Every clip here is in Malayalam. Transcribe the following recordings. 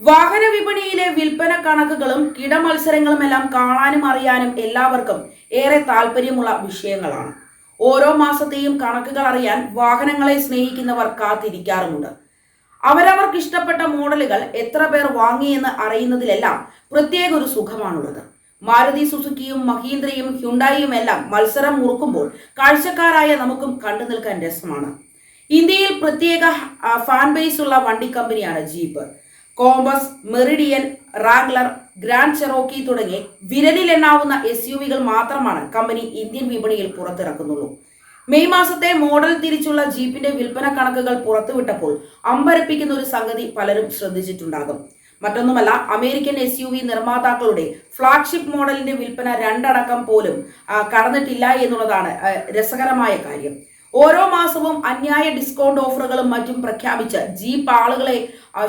വാഹന വിപണിയിലെ വിൽപ്പന കണക്കുകളും കിടമത്സരങ്ങളും എല്ലാം കാണാനും അറിയാനും എല്ലാവർക്കും ഏറെ താല്പര്യമുള്ള വിഷയങ്ങളാണ്. ഓരോ മാസത്തെയും കണക്കുകൾ അറിയാൻ വാഹനങ്ങളെ സ്നേഹിക്കുന്നവർ കാത്തിരിക്കാറുമുണ്ട്. അവരവർക്ക് ഇഷ്ടപ്പെട്ട മോഡലുകൾ എത്ര പേർ വാങ്ങിയെന്ന് അറിയുന്നതിലെല്ലാം പ്രത്യേക ഒരു സുഖമാണുള്ളത്. മാരുതി സുസുക്കിയും മഹീന്ദ്രയും ഹ്യുണ്ടായിയും എല്ലാം മത്സരം മുറുക്കുമ്പോൾ കാഴ്ചക്കാരായ നമുക്കും കണ്ടു നിൽക്കാൻ രസമാണ്. ഇന്ത്യയിൽ പ്രത്യേക ഫാൻ ബേസ് ഉള്ള വണ്ടി കമ്പനിയാണ് Jeep. Compass Meridian Wrangler Grand Cherokee തുടങ്ങി വിരലിലെണ്ണാവുന്ന എസ് യു വികൾ മാത്രമാണ് കമ്പനി ഇന്ത്യൻ വിപണിയിൽ പുറത്തിറക്കുന്നുള്ളൂ. മെയ് മാസത്തെ മോഡൽ തിരിച്ചുള്ള ജീപ്പിന്റെ വിൽപ്പന കണക്കുകൾ പുറത്തുവിട്ടപ്പോൾ അമ്പരപ്പിക്കുന്ന ഒരു സംഗതി പലരും ശ്രദ്ധിച്ചിട്ടുണ്ടാകും. മറ്റൊന്നുമല്ല അമേരിക്കൻ എസ് യു വി നിർമ്മാതാക്കളുടെ ഫ്ളാഗ്ഷിപ്പ് മോഡലിന്റെ വിൽപ്പന രണ്ടടക്കം പോലും കടന്നിട്ടില്ല എന്നുള്ളതാണ് രസകരമായ കാര്യം. ഓരോ മാസവും അന്യായ ഡിസ്കൗണ്ട് ഓഫറുകളും മറ്റും പ്രഖ്യാപിച്ച് ജീപ്പ് ആളുകളെ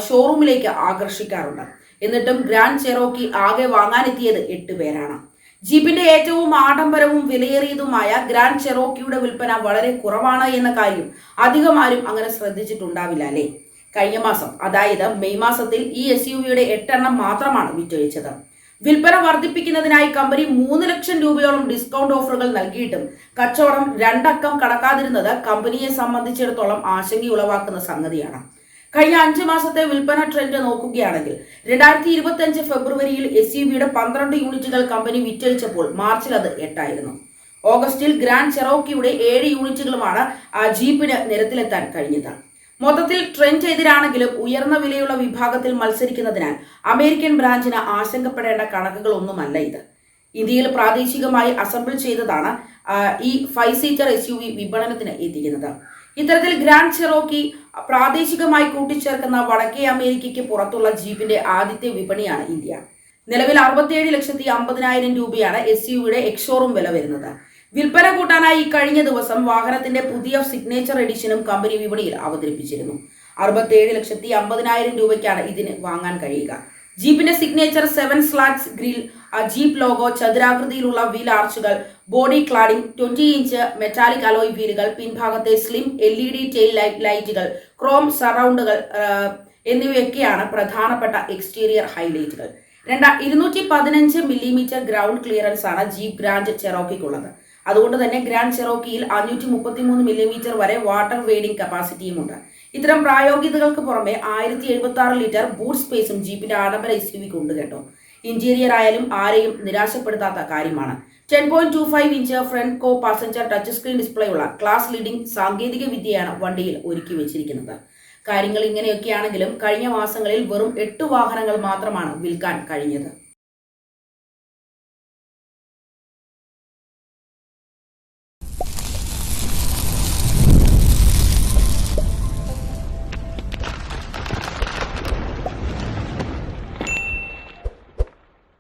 ഷോറൂമിലേക്ക് ആകർഷിക്കാറുണ്ട്. എന്നിട്ടും ഗ്രാൻഡ് ചെറോക്കി ആകെ വാങ്ങാനെത്തിയത് എട്ട് പേരാണ്. ജീപ്പിന്റെ ഏറ്റവും ആഡംബരവും വിലയേറിയതുമായ ഗ്രാൻഡ് ചെറോക്കിയുടെ വിൽപ്പന വളരെ കുറവാണ് എന്ന കാര്യം അധികം ആരും അങ്ങനെ ശ്രദ്ധിച്ചിട്ടുണ്ടാവില്ല അല്ലേ? കഴിഞ്ഞ മാസം അതായത് മെയ് മാസത്തിൽ ഈ എസ് യു വിയുടെ എട്ടെണ്ണം മാത്രമാണ് വിറ്റഴിച്ചത്. വിൽപ്പന വർദ്ധിപ്പിക്കുന്നതിനായി കമ്പനി മൂന്ന് ലക്ഷം രൂപയോളം ഡിസ്കൗണ്ട് ഓഫറുകൾ നൽകിയിട്ടും കച്ചവടം രണ്ടക്കം കടക്കാതിരുന്നത് കമ്പനിയെ സംബന്ധിച്ചിടത്തോളം ആശങ്കയുളവാക്കുന്ന സംഗതിയാണ്. കഴിഞ്ഞ അഞ്ച് മാസത്തെ വിൽപ്പന ട്രെൻഡ് നോക്കുകയാണെങ്കിൽ രണ്ടായിരത്തി ഇരുപത്തി അഞ്ച് ഫെബ്രുവരിയിൽ എസ് യു വിയുടെ പന്ത്രണ്ട് യൂണിറ്റുകൾ കമ്പനി വിറ്റഴിച്ചപ്പോൾ മാർച്ചിൽ അത് എട്ടായിരുന്നു. ഓഗസ്റ്റിൽ ഗ്രാൻഡ് ചെറോക്കിയുടെ ഏഴ് യൂണിറ്റുകളുമാണ് ആ ജീപ്പിന് നിരത്തിലെത്താൻ കഴിഞ്ഞത്. മൊത്തത്തിൽ ട്രെൻഡ് എതിരാണെങ്കിലും ഉയർന്ന വിലയുള്ള വിഭാഗത്തിൽ മത്സരിക്കുന്നതിനാൽ അമേരിക്കൻ ബ്രാഞ്ചിന് ആശങ്കപ്പെടേണ്ട കണക്കുകളൊന്നുമല്ല ഇത്. ഇന്ത്യയിൽ പ്രാദേശികമായി അസംബിൾ ചെയ്തതാണ് ഈ five seater S U V വിപണനത്തിന് എത്തിക്കുന്നത്. ഇത്തരത്തിൽ ഗ്രാൻഡ് ചെറോക്കി പ്രാദേശികമായി കൂട്ടിച്ചേർക്കുന്ന വടക്കേ അമേരിക്കയ്ക്ക് പുറത്തുള്ള ജീപ്പിന്റെ ആദ്യത്തെ വിപണിയാണ് ഇന്ത്യ. നിലവിൽ അറുപത്തിയേഴ് ലക്ഷത്തി അമ്പതിനായിരം രൂപയാണ് എസ് യുയുടെ എക്സോറും വില വരുന്നത്. വിൽപ്പന കൂട്ടാനായി കഴിഞ്ഞ ദിവസം വാഹനത്തിന്റെ പുതിയ സിഗ്നേച്ചർ എഡിഷനും കമ്പനി വിപണിയിൽ അവതരിപ്പിച്ചിരുന്നു. അറുപത്തിയേഴ് ലക്ഷത്തി അമ്പതിനായിരം രൂപയ്ക്കാണ് ഇതിന് വാങ്ങാൻ കഴിയുക. ജീപ്പിന്റെ signature seven slats grill Jeep logo ചതുരാകൃതിയിലുള്ള wheel ആർച്ചുകൾ body cladding twenty inch metallic alloy വീലുകൾ പിൻഭാഗത്തെ slim L E D tail light ലൈറ്റുകൾ ക്രോം സറൗണ്ടുകൾ എന്നിവയൊക്കെയാണ് പ്രധാനപ്പെട്ട എക്സ്റ്റീരിയർ ഹൈലൈറ്റുകൾ രണ്ടാ ഇരുന്നൂറ്റി പതിനഞ്ച് മില്ലിമീറ്റർ ഗ്രൗണ്ട് ക്ലിയറൻസ് ആണ് ജീപ്പ് ഗ്രാൻഡ് ചെറോക്കിക്കുള്ളത്. അതുകൊണ്ട് തന്നെ ഗ്രാൻഡ് ചെറോക്കിയിൽ അഞ്ഞൂറ്റി മുപ്പത്തി മൂന്ന് മില്ലിമീറ്റർ വരെ വാട്ടർ വെയ്ഡിംഗ് കപ്പാസിറ്റിയുമുണ്ട്. ഇത്തരം പ്രായോഗികതകൾക്ക് പുറമെ ആയിരത്തി എഴുപത്തി ആറ് ലിറ്റർ ബൂട്ട് സ്പേസും ജീപ്പിന്റെ ആഡംബര എസ് യു വിക്ക് ഉണ്ട് കേട്ടോ. ഇന്റീരിയർ ആയാലും ആരെയും നിരാശപ്പെടുത്താത്ത കാര്യമാണ്. Ten point two five inch front co passenger touch screen display ഉള്ള ക്ലാസ് ലീഡിംഗ് സാങ്കേതിക വിദ്യയാണ് വണ്ടിയിൽ ഒരുക്കി വെച്ചിരിക്കുന്നത്. കാര്യങ്ങൾ ഇങ്ങനെയൊക്കെയാണെങ്കിലും കഴിഞ്ഞ മാസങ്ങളിൽ വെറും എട്ട് വാഹനങ്ങൾ മാത്രമാണ് വിൽക്കാൻ കഴിഞ്ഞത്.